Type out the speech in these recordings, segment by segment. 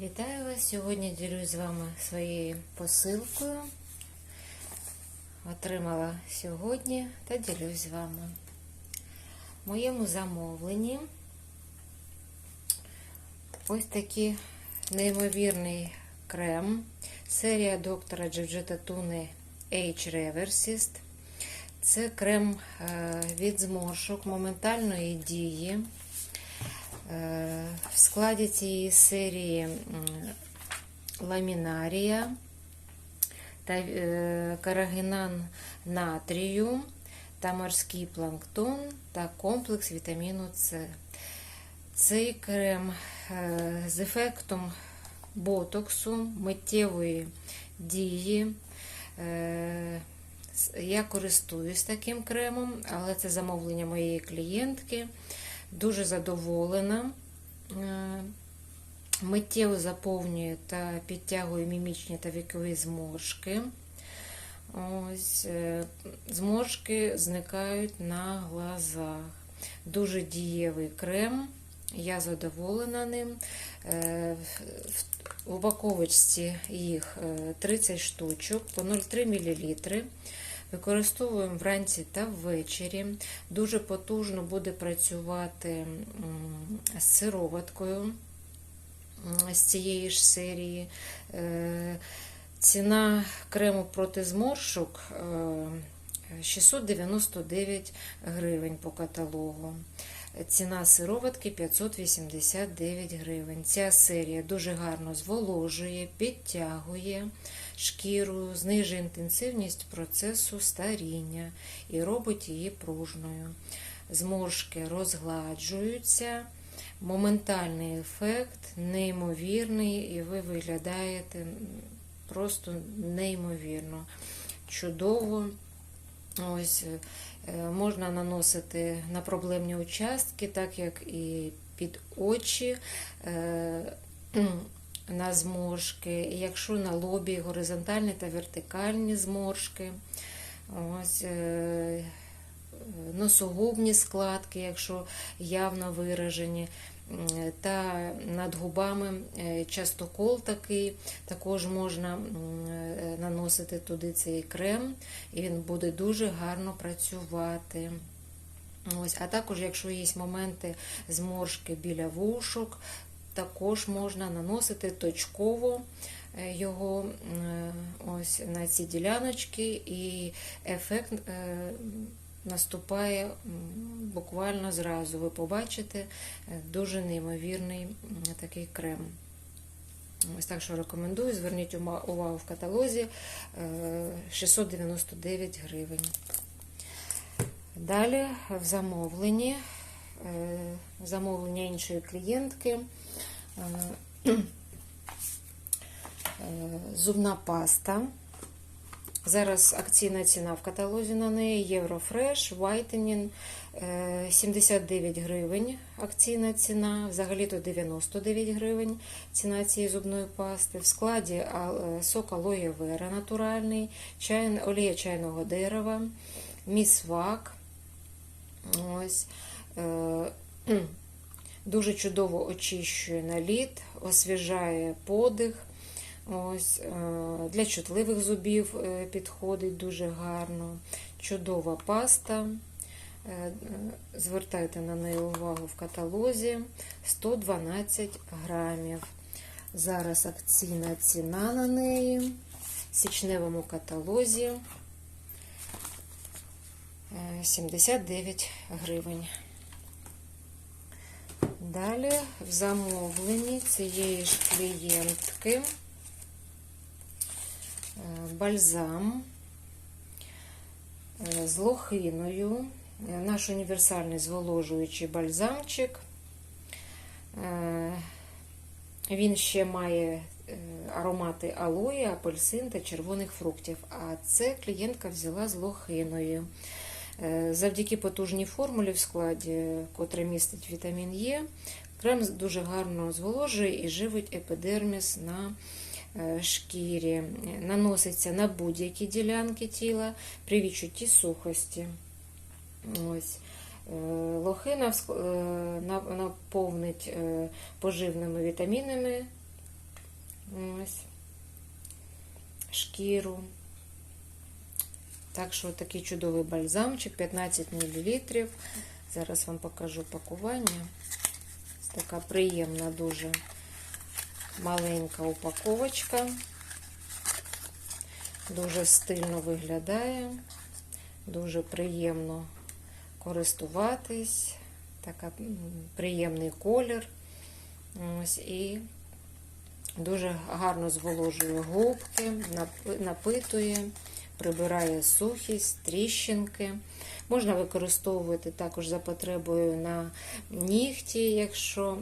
Вітаю вас! Сьогодні ділюсь з вами своєю посилкою. Отримала сьогодні та ділюсь з вами. В моєму замовленні ось такий неймовірний крем. Серія доктора Джорджета Туни H Reversist. Це крем е, від зморшок моментальної дії. Е, В складі цієї серії ламінарія та е, карагінан натрію та морський планктон та комплекс вітаміну С. Цей крем е, з ефектом ботоксу, миттєвої дії. Е, Я користуюсь таким кремом, але це замовлення моєї клієнтки. Дуже задоволена. Е, Миттєво заповнює та підтягує мімічні та вікові зморшки. Ось, е, зморшки зникають на глазах. Дуже дієвий крем. Я задоволена ним. Е, в- упаковочці їх е, 30 штучок по 0,3 мл. Використовуємо вранці та ввечері. Дуже потужно буде працювати з сироваткою з цієї ж серії. Е, Ціна крему проти зморшок е, 699 гривень по каталогу. Ціна сироватки 589 гривень. Ця серія дуже гарно зволожує, підтягує шкіру, знижує інтенсивність процесу старіння і робить її пружною. Зморшки розгладжуються, моментальний ефект, неймовірний, і ви виглядаєте просто неймовірно, чудово. Ось е, можна наносити на проблемні участки, так як і під очі, е, на зморшки, якщо на лобі горизонтальні та вертикальні зморшки. Ось е, носогубні складки, якщо явно виражені, та над губами е, частокол такий, також можна е, наносити туди цей крем, і він буде дуже гарно працювати. Ось, а також, якщо є моменти зморшки біля вушок, також можна наносити точково е, його е, ось на ці діляночки, і ефект е, наступає буквально зразу. Ви побачите дуже неймовірний такий крем. Ось так що рекомендую. Зверніть увагу в каталозі е, 699 гривень. Далі в замовленні замовлення іншої клієнтки. Е, е, Зубна паста. Зараз акційна ціна в каталозі на неї Єврофреш, е, 79 гривень акційна ціна, взагалі-то 99 гривень ціна цієї зубної пасти. В складі е, сок алоє вера натуральний, чай, олія чайного дерева, місвак. Ось. Дуже чудово очищує наліт, освіжає подих. Ось, е, для чутливих зубів е, підходить дуже гарно. Чудова паста. Е, Звертайте на неї увагу в каталозі 112 грамів. Зараз акційна ціна на неї в січневому каталозі е, 79 гривень. Далі в замовленні цієї ж клієнтки е, бальзам е, з лохиною, е, наш універсальний зволожуючий бальзамчик. Він ще має аромати алої, апельсин та червоних фруктів. А це клієнтка взяла з лохиною. Е, Завдяки потужній формулі в складі, котра містить вітамін Е, крем дуже гарно зволожує і живить епідерміс на е, шкірі. Наноситься на будь-які ділянки тіла при відчутті сухості. Ось. Е, Лохина наповнить поживними вітамінами Ось. Шкіру. Так що такий чудовий бальзамчик, 15 мл. Зараз вам покажу пакування. Ось така приємна, дуже маленька упаковочка. Дуже стильно виглядає, дуже приємно користуватись, така приємний колір. Ось і дуже гарно зволожує губки, напитує, прибирає сухість, тріщинки. Можна використовувати також за потребою на нігті, якщо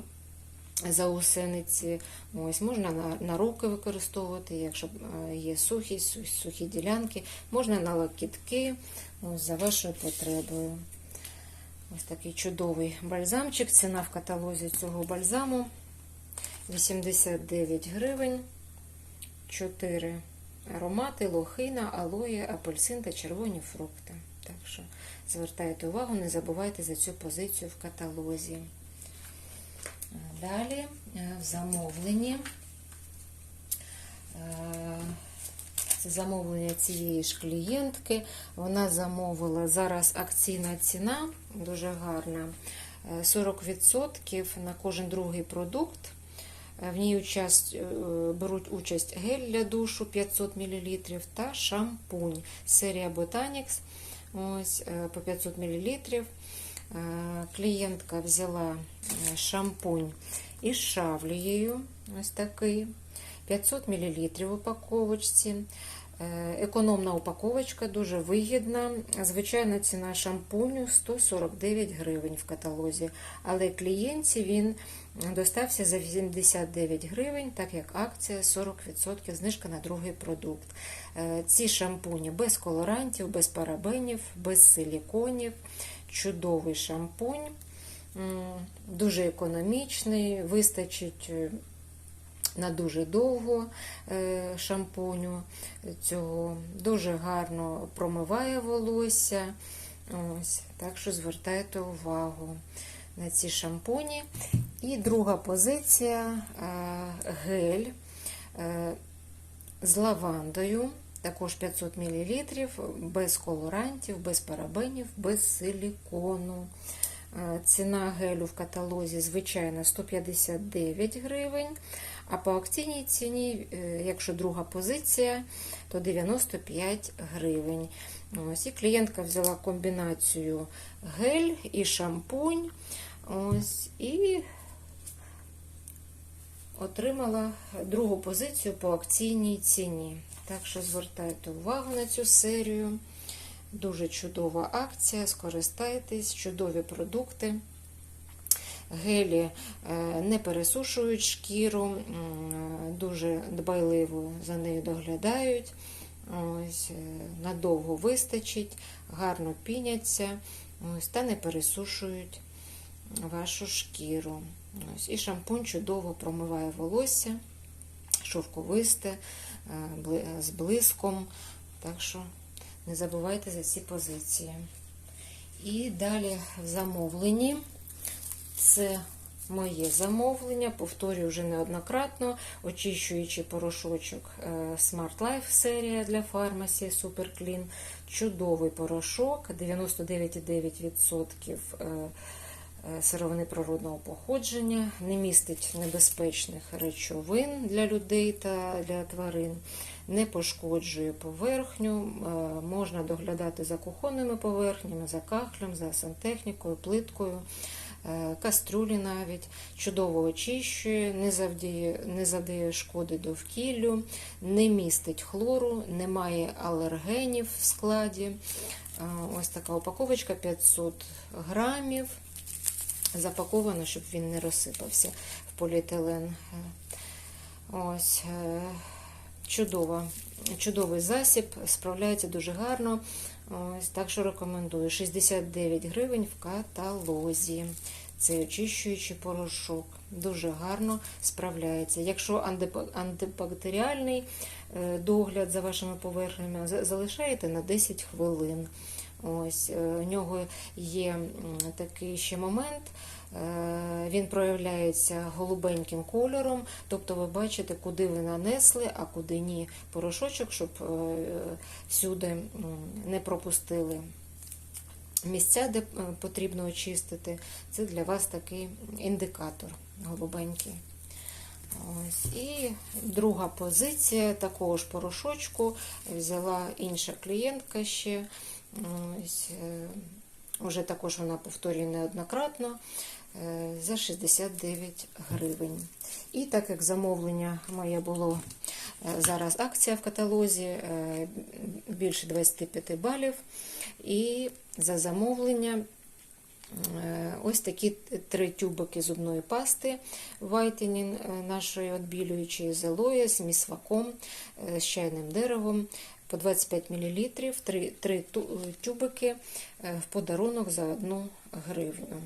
заусениці. Ось, можна на, на руки використовувати, якщо е, є сухість, су- сухі ділянки, можна на локітки, ось, за вашою потребою. Ось такий чудовий бальзамчик. Ціна в каталозі цього бальзаму 89 гривень, 4 аромати, лохина, алоє, апельсин та червоні фрукти. Так що звертайте увагу, не забувайте за цю позицію в каталозі. Далі е, в замовленні. е, Це замовлення цієї ж клієнтки. Вона замовила зараз акційна ціна, дуже гарна. е, 40% на кожен другий продукт. Е, В ній участь, е, беруть участь гель для душу 500 мл та шампунь. Серія Botanix ось, е, по 500 мл. Клієнтка взяла шампунь із шавлією, ось такий, 500 мл в упаковочці. Е, Економна упаковочка, дуже вигідна. Звичайна ціна шампуню 149 гривень в каталозі, але клієнтці він достався за 89 гривень, так як акція 40% знижка на другий продукт. Е, Ці шампуні без колорантів, без парабенів, без силіконів. Чудовий шампунь, дуже економічний, вистачить е, на дуже довго е, шампуню цього. Дуже гарно промиває волосся. Ось, так що звертайте увагу на ці шампуні. І друга позиція е, гель е, з лавандою. Також 500 мл, без колорантів, без парабенів, без силікону. Ціна гелю в каталозі, звичайно, 159 гривень. А по акційній ціні, е, якщо друга позиція, то 95 гривень. Ось, і клієнтка взяла комбінацію гель і шампунь. Ось, і отримала другу позицію по акційній ціні. Так що звертайте увагу на цю серію. Дуже чудова акція, скористайтесь, чудові продукти. Гелі е, не пересушують шкіру, дуже дбайливо за нею доглядають. Ось, е, надовго вистачить, гарно піняться ось, та не пересушують вашу шкіру. Ось, і шампунь чудово промиває волосся, шовковисте, е, з блиском. Так що не забувайте за ці позиції. І далі в замовленні. Це моє замовлення, повторюю вже неоднократно, очищуючий порошочок е, Smart Life серія для фармасі Super Clean. Чудовий порошок, 99,9% е, е, сировини природного походження, не містить небезпечних речовин для людей та для тварин, не пошкоджує поверхню, можна доглядати за кухонними поверхнями, за кахлем, за сантехнікою, плиткою. Е, Каструлі навіть чудово очищує, не завдає, не завдає шкоди довкіллю, не містить хлору, немає алергенів в складі. Е, Ось така упаковочка 500 грамів. Запаковано, щоб він не розсипався в поліетилен. Е, Ось чудова, чудовий засіб, справляється дуже гарно. Ось так що рекомендую. 69 гривень в каталозі. Це очищуючий порошок. Дуже гарно справляється. Якщо антиба- антибактеріальний е, догляд за вашими поверхнями, за- залишаєте на 10 хвилин. Ось, е, у нього є такий ще момент. Е, Він проявляється голубеньким кольором, тобто ви бачите, куди ви нанесли, а куди ні порошочок, щоб е, всюди не пропустили місця, де е, потрібно очистити. Це для вас такий індикатор голубенький. Ось. І друга позиція такого ж порошочку взяла інша клієнтка ще. Ось, Уже також вона повторює неоднократно за 69 гривень. І так як замовлення моє було е, зараз акція в каталозі е, більше 25 балів. І за замовлення Е, Ось такі три тюбики зубної пасти е, нашої відбілюючої з алоє, з місваком, е, з чайним деревом по 25 мл, три, тюбики е, в подарунок за 1 гривню.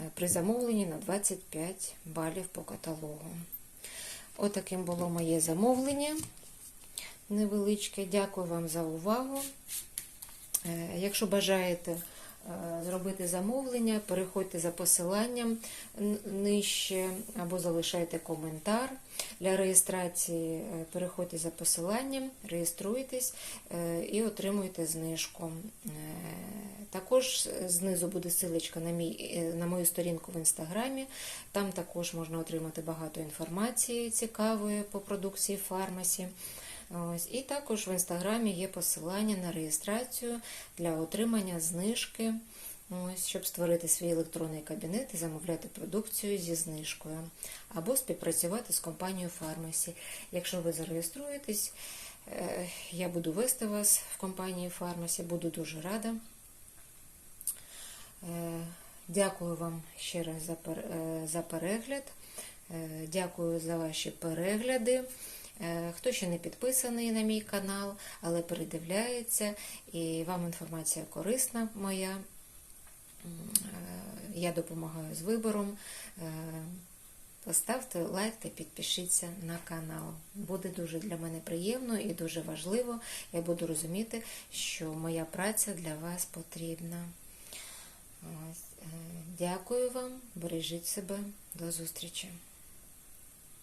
Е, При замовленні на 25 балів по каталогу. Отаким було моє замовлення невеличке. Дякую вам за увагу. Е, Якщо бажаєте зробити замовлення, переходьте за посиланням нижче або залишайте коментар. Для реєстрації е, переходьте за посиланням, реєструйтесь е, і отримуйте знижку. Е, Також знизу буде ссылочка на, мій, е, на мою сторінку в інстаграмі. Там також можна отримати багато інформації цікавої по продукції фармасі. Ось. І також в інстаграмі є посилання на реєстрацію для отримання знижки, ось, щоб створити свій електронний кабінет і замовляти продукцію зі знижкою, або співпрацювати з компанією Фармасі. Якщо ви зареєструєтесь, е, я буду вести вас в компанії Фармасі, буду дуже рада. Е, Дякую вам ще раз за е, перегляд. Дякую за ваші перегляди. Е, Хто ще не підписаний на мій канал, але передивляється, і вам інформація корисна моя. Е, Я допомагаю з вибором. Е, Поставте лайк та підпишіться на канал. Буде дуже для мене приємно і дуже важливо. Я буду розуміти, що моя праця для вас потрібна. Дякую вам, бережіть себе, до зустрічі.